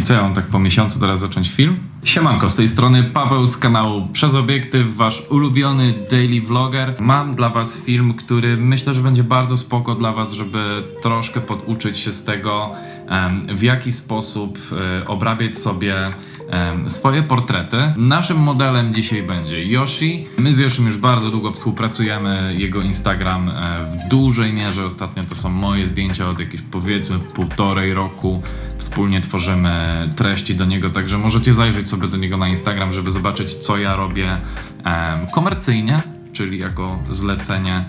I co ja mam tak po miesiącu teraz zacząć film? Siemanko, z tej strony Paweł z kanału Przez Obiektyw, wasz ulubiony daily vlogger. Mam dla was film, który myślę, że będzie bardzo spoko dla was, żeby troszkę poduczyć się z tego, w jaki sposób e, obrabiać sobie swoje portrety. Naszym modelem dzisiaj będzie Yoshi. My z Yoshim już bardzo długo współpracujemy. Jego Instagram e, w dużej mierze ostatnio to są moje zdjęcia od jakieś powiedzmy półtorej roku. Wspólnie tworzymy treści do niego, także możecie zajrzeć sobie do niego na Instagram, żeby zobaczyć co ja robię komercyjnie, czyli jako zlecenie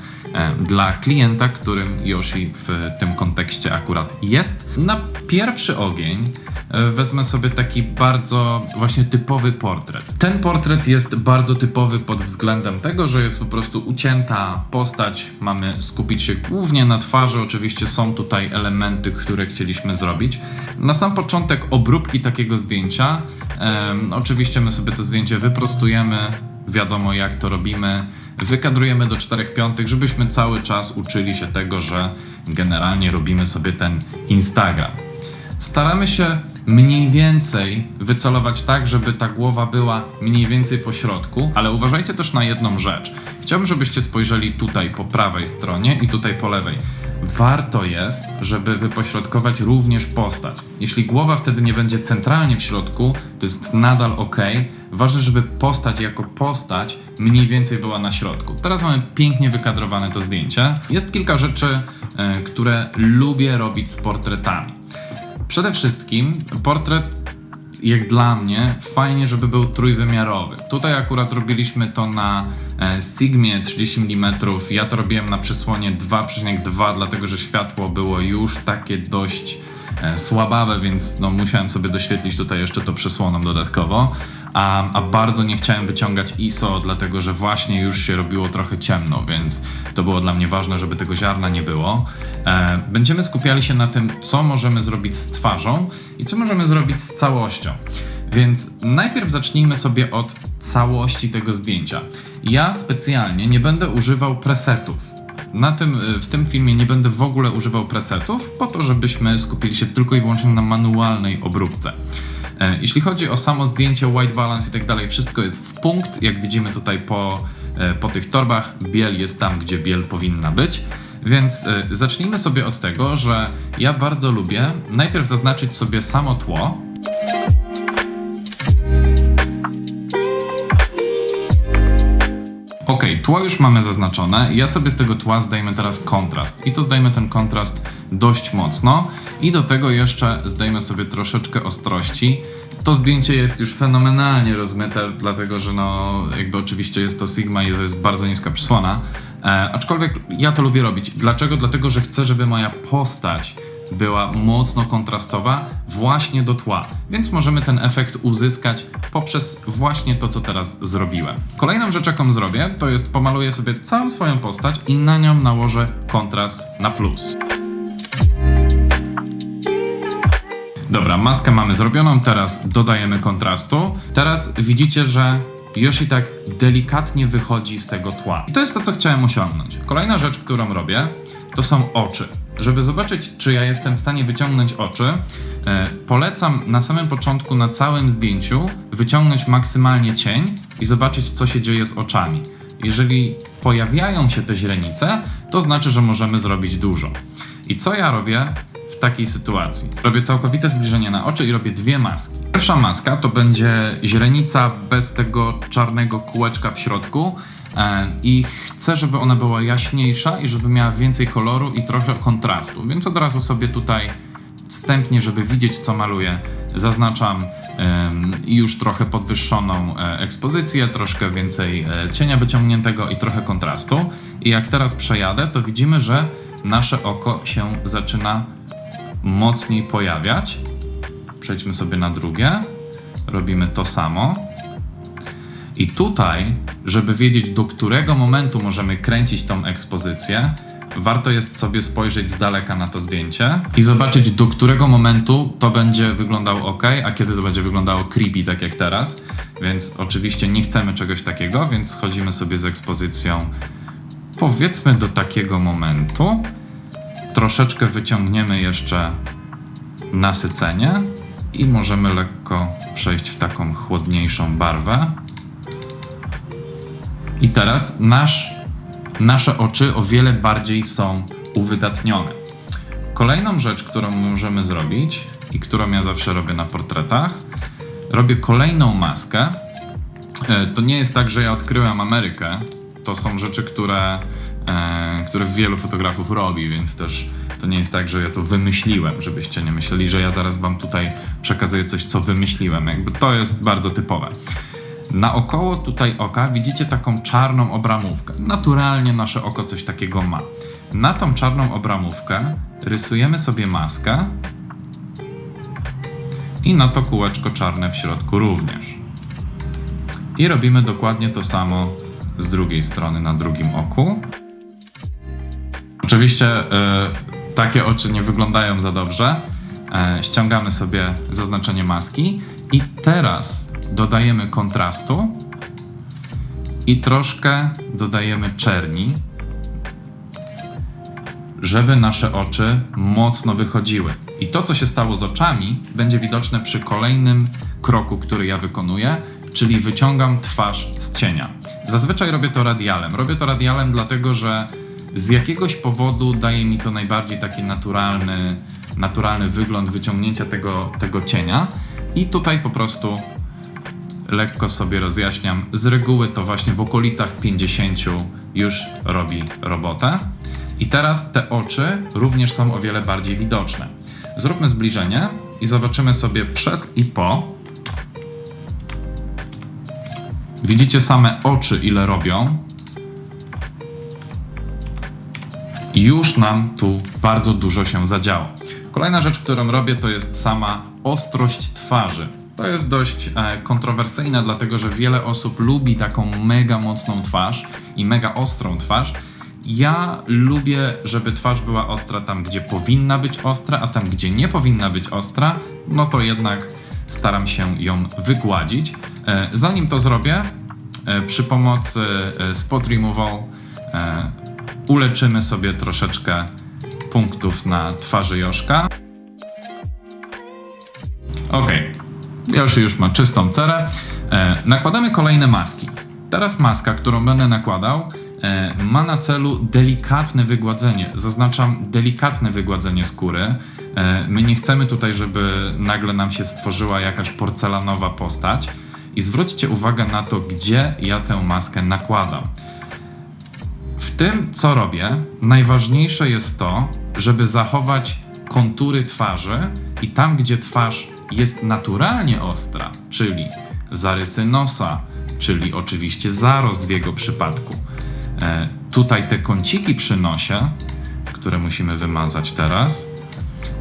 dla klienta, którym Yoshi w tym kontekście akurat jest. Na pierwszy ogień e, wezmę sobie taki bardzo właśnie typowy portret. Ten portret jest bardzo typowy pod względem tego, że jest po prostu ucięta postać. Mamy skupić się głównie na twarzy. Oczywiście są tutaj elementy, które chcieliśmy zrobić. Na sam początek obróbki takiego zdjęcia. em, oczywiście my sobie to zdjęcie wyprostujemy, wiadomo jak to robimy. Wykadrujemy do 4 piątych, żebyśmy cały czas uczyli się tego, że generalnie robimy sobie ten Instagram. Staramy się mniej więcej wycelować tak, żeby ta głowa była mniej więcej po środku, ale uważajcie też na jedną rzecz. Chciałbym, żebyście spojrzeli tutaj po prawej stronie i tutaj po lewej. Warto jest, żeby wypośrodkować również postać. Jeśli głowa wtedy nie będzie centralnie w środku, to jest nadal ok. Ważne, żeby postać jako postać mniej więcej była na środku. Teraz mamy pięknie wykadrowane to zdjęcie. Jest kilka rzeczy, e, które lubię robić z portretami. Przede wszystkim portret, jak dla mnie, fajnie, żeby był trójwymiarowy. Tutaj akurat robiliśmy to na e, Sigmie 30 mm. Ja to robiłem na przysłonie 2,2, dlatego że światło było już takie dość słabawe, więc no, musiałem sobie doświetlić tutaj jeszcze to przysłoną dodatkowo. A, a bardzo nie chciałem wyciągać ISO, dlatego że właśnie już się robiło trochę ciemno, więc to było dla mnie ważne, żeby tego ziarna nie było. E, będziemy skupiali się na tym, co możemy zrobić z twarzą i co możemy zrobić z całością. Więc najpierw zacznijmy sobie od całości tego zdjęcia. Ja specjalnie nie będę używał presetów. Na tym, w tym filmie nie będę w ogóle używał presetów, po to, żebyśmy skupili się tylko i wyłącznie na manualnej obróbce. E, Jeśli chodzi o samo zdjęcie, white balance i tak dalej, wszystko jest w punkt. Jak widzimy tutaj po, e, po tych torbach, biel jest tam, gdzie biel powinna być. Więc e, zacznijmy sobie od tego, że ja bardzo lubię najpierw zaznaczyć sobie samo tło. Ok, tło już mamy zaznaczone. Ja sobie z tego tła zdejmę teraz kontrast. I to zdejmę ten kontrast dość mocno. I do tego jeszcze zdejmę sobie troszeczkę ostrości. To zdjęcie jest już fenomenalnie rozmyte, dlatego że no, jakby oczywiście jest to Sigma i to jest bardzo niska przysłona. E, aczkolwiek ja to lubię robić. Dlaczego? Dlatego, że chcę, żeby moja postać była mocno kontrastowa właśnie do tła, więc możemy ten efekt uzyskać poprzez właśnie to, co teraz zrobiłem. Kolejną rzecz, jaką zrobię, to jest pomaluję sobie całą swoją postać i na nią nałożę kontrast na plus. Dobra, maskę mamy zrobioną, teraz dodajemy kontrastu. Teraz widzicie, że Yoshi tak delikatnie wychodzi z tego tła. I to jest to, co chciałem osiągnąć. Kolejna rzecz, którą robię, to są oczy. Żeby zobaczyć, czy ja jestem w stanie wyciągnąć oczy, e, polecam na samym początku na całym zdjęciu wyciągnąć maksymalnie cień i zobaczyć, co się dzieje z oczami. Jeżeli pojawiają się te źrenice, to znaczy, że możemy zrobić dużo. I co ja robię w takiej sytuacji? Robię całkowite zbliżenie na oczy i robię dwie maski. Pierwsza maska to będzie źrenica bez tego czarnego kółeczka w środku. E, I chcę, żeby ona była jaśniejsza i żeby miała więcej koloru i trochę kontrastu. Więc od razu sobie tutaj wstępnie, żeby widzieć, co maluję, zaznaczam już trochę podwyższoną e, ekspozycję, troszkę więcej e, cienia wyciągniętego i trochę kontrastu. I jak teraz przejadę, to widzimy, że nasze oko się zaczyna mocniej pojawiać. Przejdźmy sobie na drugie. Robimy to samo. I tutaj, żeby wiedzieć, do którego momentu możemy kręcić tą ekspozycję, warto jest sobie spojrzeć z daleka na to zdjęcie i zobaczyć, do którego momentu to będzie wyglądało ok, a kiedy to będzie wyglądało creepy, tak jak teraz. Więc oczywiście nie chcemy czegoś takiego, więc schodzimy sobie z ekspozycją powiedzmy do takiego momentu. Troszeczkę wyciągniemy jeszcze nasycenie I możemy lekko przejść w taką chłodniejszą barwę. I teraz nasz, nasze oczy o wiele bardziej są uwydatnione. Kolejną rzecz, którą możemy zrobić i którą ja zawsze robię na portretach, robię kolejną maskę. E, To nie jest tak, że ja odkryłem Amerykę. To są rzeczy, które, e, które wielu fotografów robi, więc też to nie jest tak, że ja to wymyśliłem, żebyście nie myśleli, że ja zaraz wam tutaj przekazuję coś, co wymyśliłem. Jakby to jest bardzo typowe. Naokoło tutaj oka widzicie taką czarną obramówkę. Naturalnie nasze oko coś takiego ma. Na tą czarną obramówkę rysujemy sobie maskę i na to kółeczko czarne w środku również. I robimy dokładnie to samo z drugiej strony na drugim oku. Oczywiście e, takie oczy nie wyglądają za dobrze. E, ściągamy sobie zaznaczenie maski i teraz dodajemy kontrastu i troszkę dodajemy czerni, żeby nasze oczy mocno wychodziły. I to, co się stało z oczami, będzie widoczne przy kolejnym kroku, który ja wykonuję, czyli wyciągam twarz z cienia. Zazwyczaj robię to radialem. Robię to radialem dlatego, że z jakiegoś powodu daje mi to najbardziej taki naturalny, naturalny wygląd wyciągnięcia tego, tego cienia. I tutaj po prostu lekko sobie rozjaśniam. Z reguły to właśnie w okolicach 50 już robi robotę. I teraz te oczy również są o wiele bardziej widoczne. Zróbmy zbliżenie i zobaczymy sobie przed i po. Widzicie same oczy, ile robią. Już nam tu bardzo dużo się zadziało. Kolejna rzecz, którą robię, to jest sama ostrość twarzy. To jest dość e, kontrowersyjne, dlatego że wiele osób lubi taką mega mocną twarz i mega ostrą twarz. Ja lubię, żeby twarz była ostra tam, gdzie powinna być ostra, a tam, gdzie nie powinna być ostra, no to jednak staram się ją wygładzić. E, zanim to zrobię, przy pomocy e, Spot Removal e, uleczymy sobie troszeczkę punktów na twarzy Joszka. Ok, Joszy już ma czystą cerę. E, nakładamy kolejne maski. Teraz maska, którą będę nakładał, e, ma na celu delikatne wygładzenie. Zaznaczam delikatne wygładzenie skóry. E, my nie chcemy tutaj, żeby nagle nam się stworzyła jakaś porcelanowa postać. I zwróćcie uwagę na to, gdzie ja tę maskę nakładam. W tym, co robię, najważniejsze jest to, żeby zachować kontury twarzy i tam, gdzie twarz jest naturalnie ostra, czyli zarysy nosa, czyli oczywiście zarost w jego przypadku. E, tutaj te kąciki przy nosie, które musimy wymazać teraz,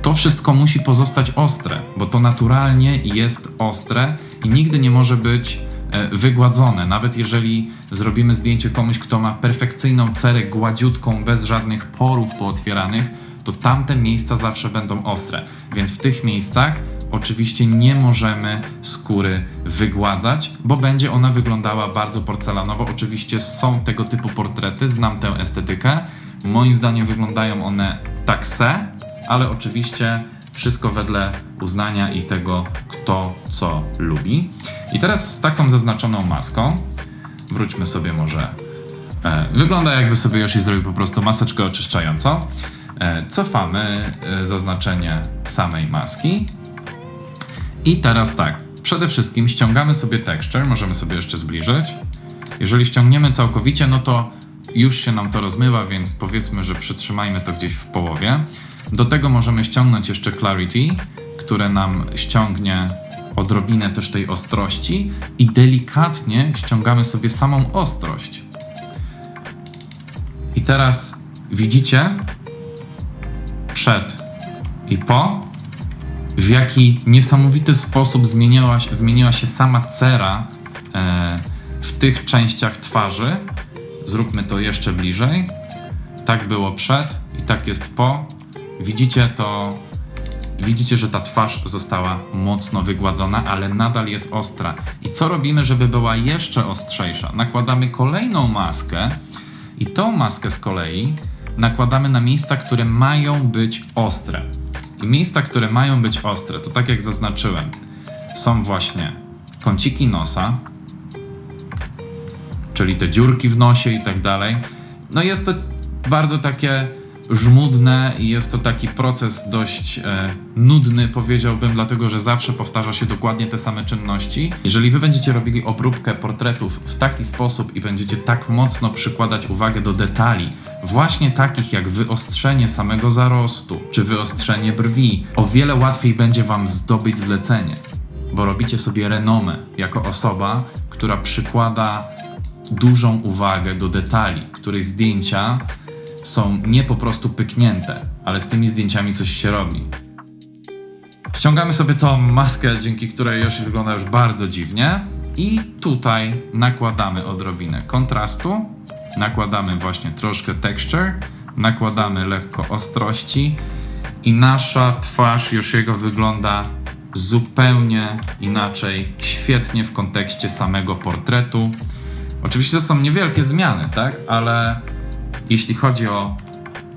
to wszystko musi pozostać ostre, bo to naturalnie jest ostre i nigdy nie może być e, wygładzone. Nawet jeżeli zrobimy zdjęcie komuś, kto ma perfekcyjną cerę gładziutką, bez żadnych porów pootwieranych, to tamte miejsca zawsze będą ostre. Więc w tych miejscach oczywiście nie możemy skóry wygładzać, bo będzie ona wyglądała bardzo porcelanowo. Oczywiście są tego typu portrety, znam tę estetykę. Moim zdaniem wyglądają one tak se, ale oczywiście wszystko wedle uznania i tego, kto co lubi. I teraz z taką zaznaczoną maską, wróćmy sobie może. E, wygląda jakby sobie Yoshi zrobił po prostu maseczkę oczyszczającą. E, cofamy e, zaznaczenie samej maski. I teraz tak, przede wszystkim ściągamy sobie texture, możemy sobie jeszcze zbliżyć. Jeżeli ściągniemy całkowicie, no to już się nam to rozmywa, więc powiedzmy, że przytrzymajmy to gdzieś w połowie. Do tego możemy ściągnąć jeszcze clarity, które nam ściągnie odrobinę też tej ostrości i delikatnie ściągamy sobie samą ostrość. I teraz widzicie przed i po, w jaki niesamowity sposób zmieniała, się- zmieniła się sama cera e, w tych częściach twarzy. Zróbmy to jeszcze bliżej. Tak było przed i tak jest po. Widzicie to. Widzicie, że ta twarz została mocno wygładzona, ale nadal jest ostra. I co robimy, żeby była jeszcze ostrzejsza? Nakładamy kolejną maskę i tą maskę z kolei nakładamy na miejsca, które mają być ostre. I miejsca, które mają być ostre, to tak jak zaznaczyłem, są właśnie kąciki nosa, czyli te dziurki w nosie i tak dalej. No jest to bardzo takie żmudne i jest to taki proces dość e, nudny, powiedziałbym, dlatego że zawsze powtarza się dokładnie te same czynności. Jeżeli wy będziecie robili obróbkę portretów w taki sposób i będziecie tak mocno przykładać uwagę do detali, właśnie takich jak wyostrzenie samego zarostu czy wyostrzenie brwi, o wiele łatwiej będzie wam zdobyć zlecenie, bo robicie sobie renomę jako osoba, która przykłada dużą uwagę do detali, której zdjęcia są nie po prostu pyknięte, ale z tymi zdjęciami coś się robi. Ściągamy sobie tą maskę, dzięki której Yoshi wygląda już bardzo dziwnie i tutaj nakładamy odrobinę kontrastu, nakładamy właśnie troszkę texture, nakładamy lekko ostrości i nasza twarz Yoshiego wygląda zupełnie inaczej, świetnie w kontekście samego portretu. Oczywiście to są niewielkie zmiany, tak? Ale jeśli chodzi o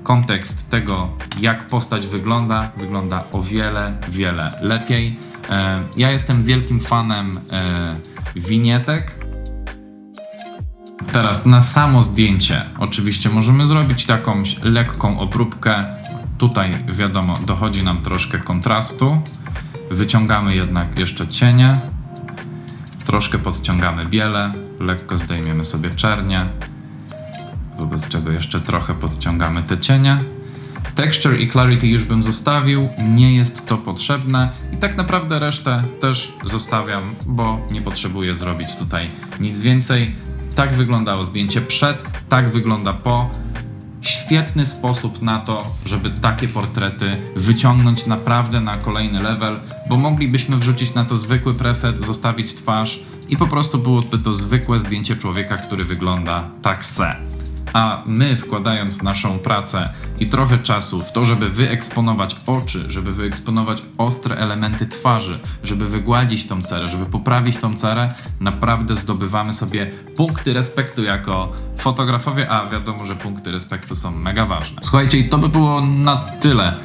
kontekst tego, jak postać wygląda, wygląda o wiele, wiele lepiej. E, Ja jestem wielkim fanem e, winietek. Teraz na samo zdjęcie oczywiście możemy zrobić taką lekką obróbkę. Tutaj wiadomo, dochodzi nam troszkę kontrastu. Wyciągamy jednak jeszcze cienie. Troszkę podciągamy biele, lekko zdejmiemy sobie czernie, wobec czego jeszcze trochę podciągamy te cienie. Texture i clarity już bym zostawił, nie jest to potrzebne i tak naprawdę resztę też zostawiam, bo nie potrzebuję zrobić tutaj nic więcej. Tak wyglądało zdjęcie przed, tak wygląda po. Świetny sposób na to, żeby takie portrety wyciągnąć naprawdę na kolejny level, bo moglibyśmy wrzucić na to zwykły preset, zostawić twarz i po prostu byłoby to zwykłe zdjęcie człowieka, który wygląda tak se. A my wkładając naszą pracę i trochę czasu w to, żeby wyeksponować oczy, żeby wyeksponować ostre elementy twarzy, żeby wygładzić tą cerę, żeby poprawić tą cerę, naprawdę zdobywamy sobie punkty respektu jako fotografowie, a wiadomo, że punkty respektu są mega ważne. Słuchajcie, i to by było na tyle.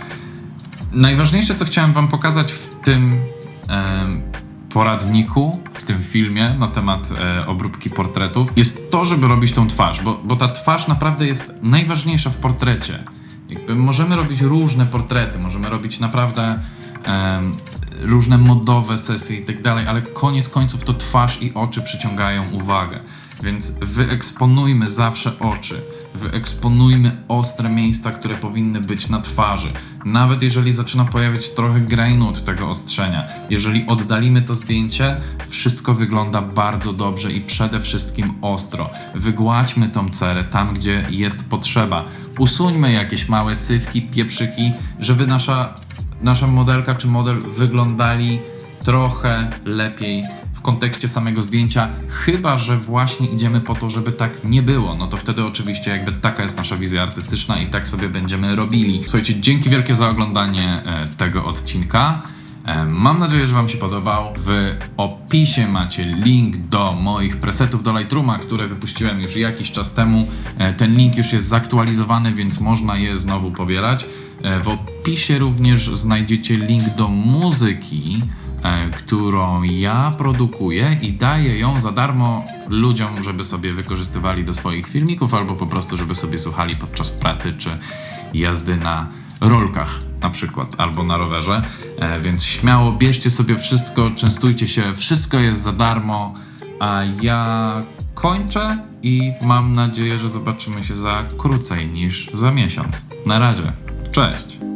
Najważniejsze, co chciałem Wam pokazać w tym em, poradniku, w tym filmie na temat e, obróbki portretów, jest to, żeby robić tą twarz, bo, bo ta twarz naprawdę jest najważniejsza w portrecie. Jakby możemy robić różne portrety, możemy robić naprawdę em, różne modowe sesje i tak dalej, ale koniec końców to twarz i oczy przyciągają uwagę. Więc wyeksponujmy zawsze oczy, wyeksponujmy ostre miejsca, które powinny być na twarzy. Nawet jeżeli zaczyna pojawiać trochę grainu od tego ostrzenia, jeżeli oddalimy to zdjęcie, wszystko wygląda bardzo dobrze i przede wszystkim ostro. Wygładźmy tą cerę tam, gdzie jest potrzeba. Usuńmy jakieś małe sywki, pieprzyki, żeby nasza, nasza modelka czy model wyglądali trochę lepiej kontekście samego zdjęcia, chyba że właśnie idziemy po to, żeby tak nie było. No to wtedy oczywiście jakby taka jest nasza wizja artystyczna i tak sobie będziemy robili. Słuchajcie, dzięki wielkie za oglądanie e, tego odcinka. E, Mam nadzieję, że Wam się podobał. W opisie macie link do moich presetów do Lightrooma, które wypuściłem już jakiś czas temu. E, Ten link już jest zaktualizowany, więc można je znowu pobierać. W opisie również znajdziecie link do muzyki, którą ja produkuję i daję ją za darmo ludziom, żeby sobie wykorzystywali do swoich filmików albo po prostu, żeby sobie słuchali podczas pracy czy jazdy na rolkach na przykład, albo na rowerze, e, więc śmiało bierzcie sobie wszystko, częstujcie się, wszystko jest za darmo, a ja kończę i mam nadzieję, że zobaczymy się za krócej niż za miesiąc. Na razie, cześć!